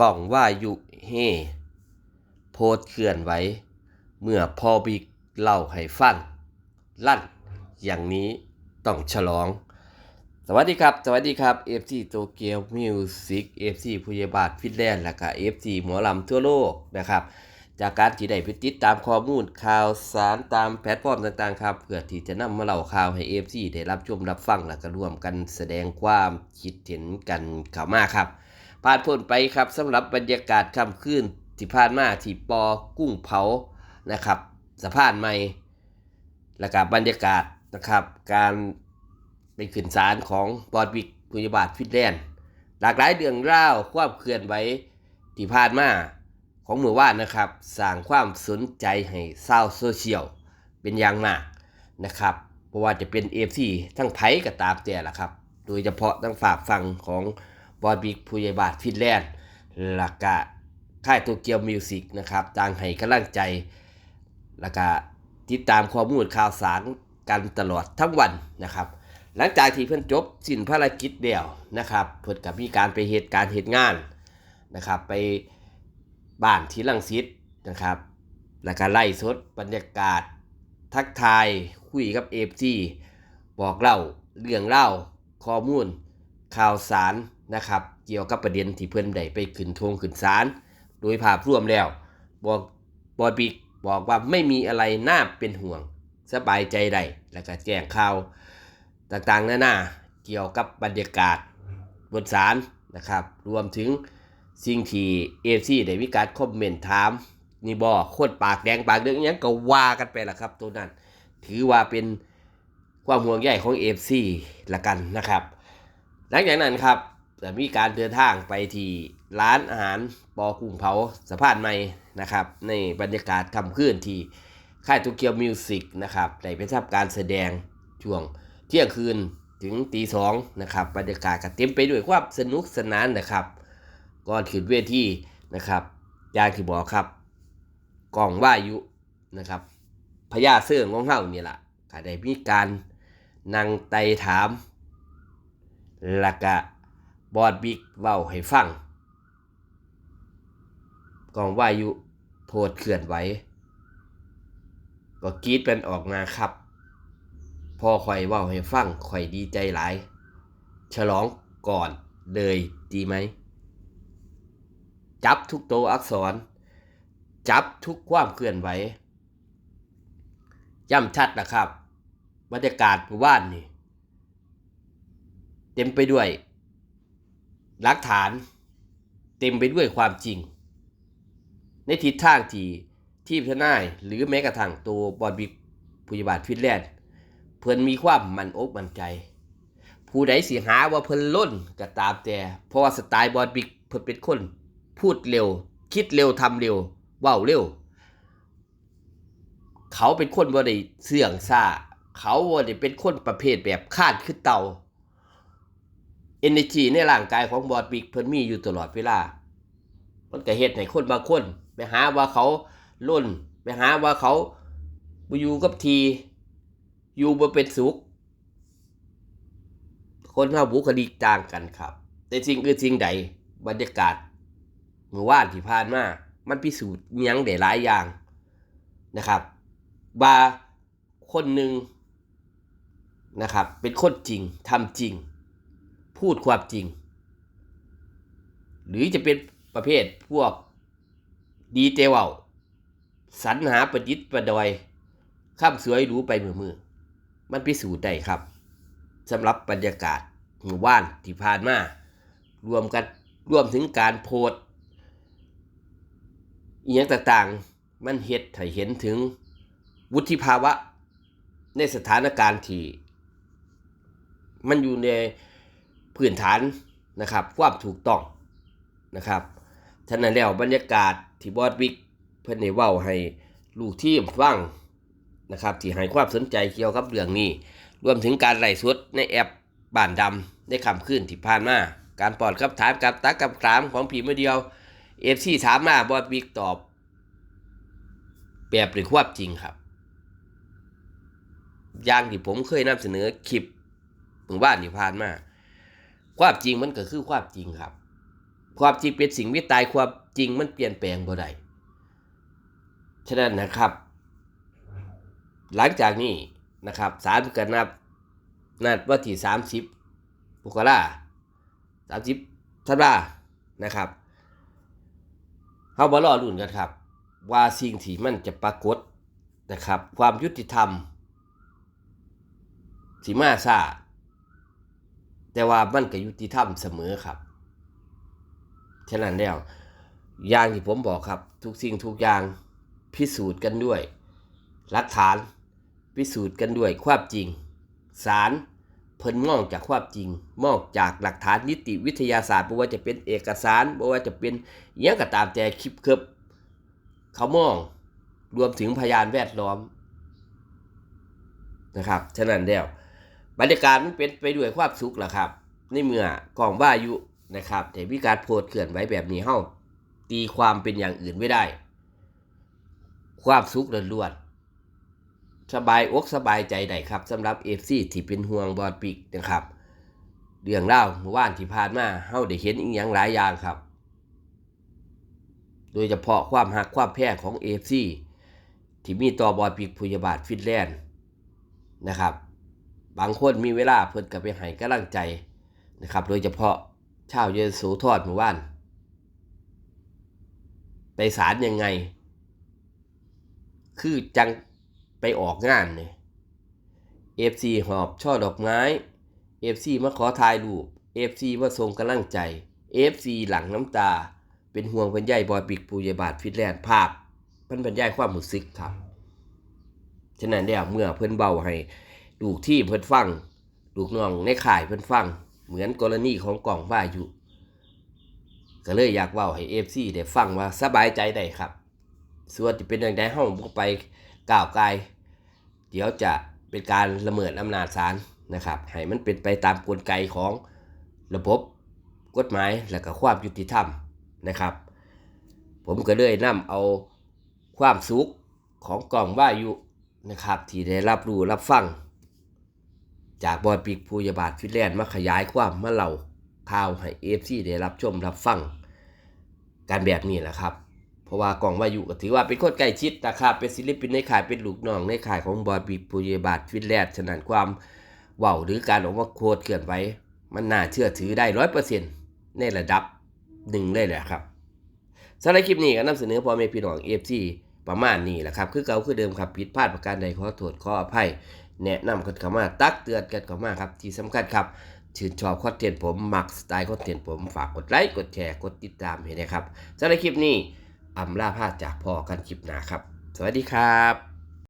กล่องว่ายุเฮโพสเคลื่อนไหวเมื่อพอบิกเล่าให้ฟัง ลั่น อย่างนี้ต้องฉลอง สวัสดีครับ สวัสดีครับ FC โตเกียวมิวสิก FC ผู้ใหญ่บาทฟินแลนด์ และก็ FC หมอลำทั่วโลกนะครับ จากการที่ได้ไปติดตามข้อมูลข่าวสารตามแพลตฟอร์มต่างๆ ครับเพื่อที่จะนำมาเล่าข่าวให้ FC ได้รับชมรับฟัง และก็ร่วมกันแสดงความคิดเห็นกันข้าวมากครับ ผ่านพ้นไปครับสำหรับบรรยากาศค่ำคืนที่ผ่านมาที่ปอกุ้งเผานะครับสะพานใหม่และกับบรรยากาศนะครับ การไปขึ้นศาลของบอดบิกพยาบาทฟินแลนด์หลากหลายเรื่องเล่าความเคลื่อนไหวที่ผ่านมาของเมื่อวานนะครับสร้างความสนใจให้ชาวโซเชียลเป็นอย่างมากนะครับเพราะว่าจะเป็นเอฟซีทั้งไผ่กับตามแต่ละครับ โดยเฉพาะทั้งฝากฟังของ บอดบิกพุยาบาทฟินแลนด์ละก็ค่ายโตเกียวมิวสิกนะครับต่างให้กำลังใจแล้วก็ติดตามข้อมูลข่าวสารกันตลอดทั้งวันนะครับ หลังจากที่เพิ่นจบสิ้นภารกิจเดียวนะครับเพิ่นกับมีการไปเหตุการณ์เหตุงานนะครับ ไปบ้านที่ลังสิตนะครับ แล้วก็ไล่สดบรรยากาศทักทายคุยกับเอฟซีบอกเล่าเรื่องเล่าข้อมูลข่าวสาร นะครับ เกี่ยวกับประเด็นที่เพิ่อนได้ไปขึ้นทวงขึ้นศาลโดยภาพรวมแล้วบอกบอดบิกบอกว่าไม่มีอะไรน่าเป็นห่วงสบายใจได้แล้วก็แจ้งข่าวต่างๆนานาเกี่ยวกับบรรยากาศบนศาลนะครับ รวมถึงสิ่งที่เอฟซีได้มีการคอมเมนต์ถามนี่บอโคตรปากแดงปากเดืองอหยังก็ว่ากันไปละครับ ตัวนั้น ถือว่าเป็นความห่วงใยของเอฟซีละกันนะครับ หลังจากนั้นครับ จะมีการเดินทางไปที่ร้านอาหารปอกุ้งเผาสะพานใหม่นะครับ ในบรรยากาศค่ำคืนที่ค่ายโตเกียวมิวสิกนะครับได้ไปทำการแสดงช่วงเที่ยงคืนถึงตีสองนะครับบรรยากาศก็เต็มไปด้วยความสนุกสนานนะครับก่อนขึ้นเวทีนะครับยางที่บอกครับกล่องว่ายุนะครับพญาเสื่องของเฮานี่แหละก็ได้มีการนั่งไต่ถามล้วก็ บอดบิ๊กเว้าให้ฟังกองวายุโพดเคลื่อนไหวก็กรีดเป็นออกมาครับพอข่อยเว้าให้ฟังข่อยดีใจหลาย ฉลองก่อนเลยดีไหม จับทุกตัวอักษร จับทุกความเคลื่อนไหวย่ำชัดนะครับ บรรยากาศว่บ้านนี่ เต็มไปด้วย หลักฐาน เต็มไปด้วยความจริง ในทิศทางที่ที่ทนายหรือแม้กระทั่งตัวบอลบิกผู้ยาบาลฟินแลนด์เพิ่นมีความมั่นอกมั่นใจ ผู้ใดสิหาว่าเพิ่นล้นก็ตามแต่ เพราะว่าสไตล์บอลบิกเพิ่นเป็นคน พูดเร็ว คิดเร็วทำเร็วว้าวเร็ว เขาเป็นคนบ่ได้เสื่องซ่า เขาบ่ได้เป็นคนประเภทแบบคาดคือเต่า energy ในร่างกายของบอดบิกเพิ่นมีอยู่ตลอดเวลา มันก็เฮ็ดให้คนบางคน ไปหาว่าเขาล้น ไปหาว่าเขาบ่อยู่กับที อยู่บ่เป็นสุข คนเฮาบุคลิกต่างกันครับ แต่สิ่งอื่นสิ่งใดบรรยากาศเมื่อวานที่ผ่านมา มันพิสูจน์ยังได้หลายอย่างนะครับว่าคนหนึ่งนะครับ เป็นคนจริงทำจริง พูดความจริง หรือจะเป็นประเภทพวกดีเจว่าสรรหาประดิษฐ์ประดอยข้ามสวยรู้ไปมือมือ มันพิสูจน์ได้ครับสำหรับบรรยากาศหมู่บ้านที่ผ่านมารวมกันรวมถึงการโพสอีกอย่างต่างๆ มันเห็ดให้เห็นถึงวุฒิภาวะในสถานการณ์ที่ มันอยู่ใน พื้นฐานนะครับความถูกต้องนะครับฉะนั้นแล้วบรรยากาศที่บอดวิกเพิ่นได้เว้าให้ลูกทีมฟังนะครับที่ให้ความสนใจเกี่ยวกับเรื่องนี้ รวมถึงการไล่สดในแอปบ้านดำในคำขึ้นที่ผ่านมาการปลอดคำถามกับตักกับถามของผีเมาเดียวเอฟซีถามมาบอดวิกตอบ แบบหรือความจริงครับอย่างที่ผมเคยนำเสนอคลิปถึงบ้านที่ผ่านมา ความจริงมันก็คือความจริงครับ ความจริงเป็นสิ่งที่ตายความจริงมันเปลี่ยนแปลงบ่ได้ฉะนั้นนะครับ หลังจากนี้นะครับศาลก็นับนัดวันที่สามสิบมกราสามสิบธันวานะครับเฮามารอรุ่นกันครับ ว่าสิ่งที่มันจะปรากฏนะครับ ความยุติธรรมสีมาซา แต่ว่ามันก็ยุติธรรมเสมอครับ ฉะนั้นแล้วอย่างที่ผมบอกครับ ทุกสิ่งทุกอย่างพิสูจน์กันด้วยหลักฐาน พิสูจน์กันด้วยความจริงศาลเพิ่นมองจากความจริงมองจากหลักฐานนิติวิทยาศาสตร์บ่ว่าจะเป็นเอกสารบ่ว่าจะเป็นยังก็ตามแต่คลิปเคิบเขามองรวมถึงพยานแวดล้อมนะครับ ฉะนั้นแล้ว บรรยากาศมันเป็นไปด้วยความสุขแหละครับ ในเมื่อกองว่าอายุนะครับแต่วิการโพสต์เคลื่อนไหวแบบนี้เฮาตีความเป็นอย่างอื่นไม่ได้ ความสุขล้วนๆสบายอกสบายใจได้ครับสำหรับเอฟซีที่เป็นห่วงบอลปิกนะครับเรื่องเล่าวเมื่อวานที่ผ่านมาเฮาได้เห็นอีกอย่างหลายอย่างครับ โดยเฉพาะความหักความแพ้ของเอฟซีที่มีต่อบอลปิกพยาบาทฟินแลนด์นะครับ บางคนมีเวลาเพิ่นก็ไปให้กำลังใจนะครับ โดยเฉพาะชาวเยโสธรเมื่อวาน ไปศาลยังไง คือจังไปออกงานเนี่ยเอฟซีหอบช่อดอกไม้เอฟซีมาขอถ่ายรูปเอฟซีมาส่งกำลังใจเอฟซีหลังน้ำตา เป็นห่วงเป็นใยบอยปิกปูยบาทฟิตแลนด์ภาพมันบรรยายความรู้สึกครับ ฉะนั้นแล้วเมื่อเพิ่อนเบาให้ ลูกที่เพิ่นฟัง ลูกน้องในข่ายเพิ่นฟัง เหมือนกรณีของกล่องว่าอยู่ ก็เลยอยากเว้าให้เอฟซีได้ฟังว่าสบายใจได้ครับ ส่วนที่เป็นอย่างใดห้องบ่ไปก้าวไกลเดี๋ยวจะเป็นการละเมิดอำนาจศาลนะครับ ให้มันเป็นไปตามกลไกของระบบกฎหมายและก็ความยุติธรรมนะครับ ผมก็เลยนำเอาความสุขของกล่องว่าอยู่นะครับ ที่ได้รับรู้รับฟัง จากบอยปีกภูยาบาทฟินแลนด์มาขยายความมาเล่าข่าวให้เอฟซีได้รับชมรับฟังการแบบนี้แหละครับ เพราะว่ากองวายุก็ถือว่าเป็นคนใกล้ชิดนะครับเป็นศิลปินในข่ายเป็นลูกน้องในข่ายของบอยปีกภูยาบาทฟินแลนด์ฉะนั้นความเว้าหรือการออกมาโคดเคลื่อนไหวมันน่าเชื่อถือได้ร้อยเปอร์เซ็นต์ในระดับหนึ่งเลยแหละครับสำหรับคลิปนี้ก็นำเสนอพ่อแม่พี่น้องเอฟซีประมาณนี้แหละครับ คือเก่าคือเดิมครับผิดพลาดประการใดขอโทษขออภัย แนะนำกันเข้ามาตักเตือนกันเข้ามาครับ ที่สำคัญครับชื่นชอบคอนเทนต์ผมมักสไตล์คอนเทนต์ผมฝากกดไลค์กดแชร์กดติดตามให้นะครับสำหรับคลิปนี้อำลาพาจากพ่อกันคลิปหนาครับ สวัสดีครับ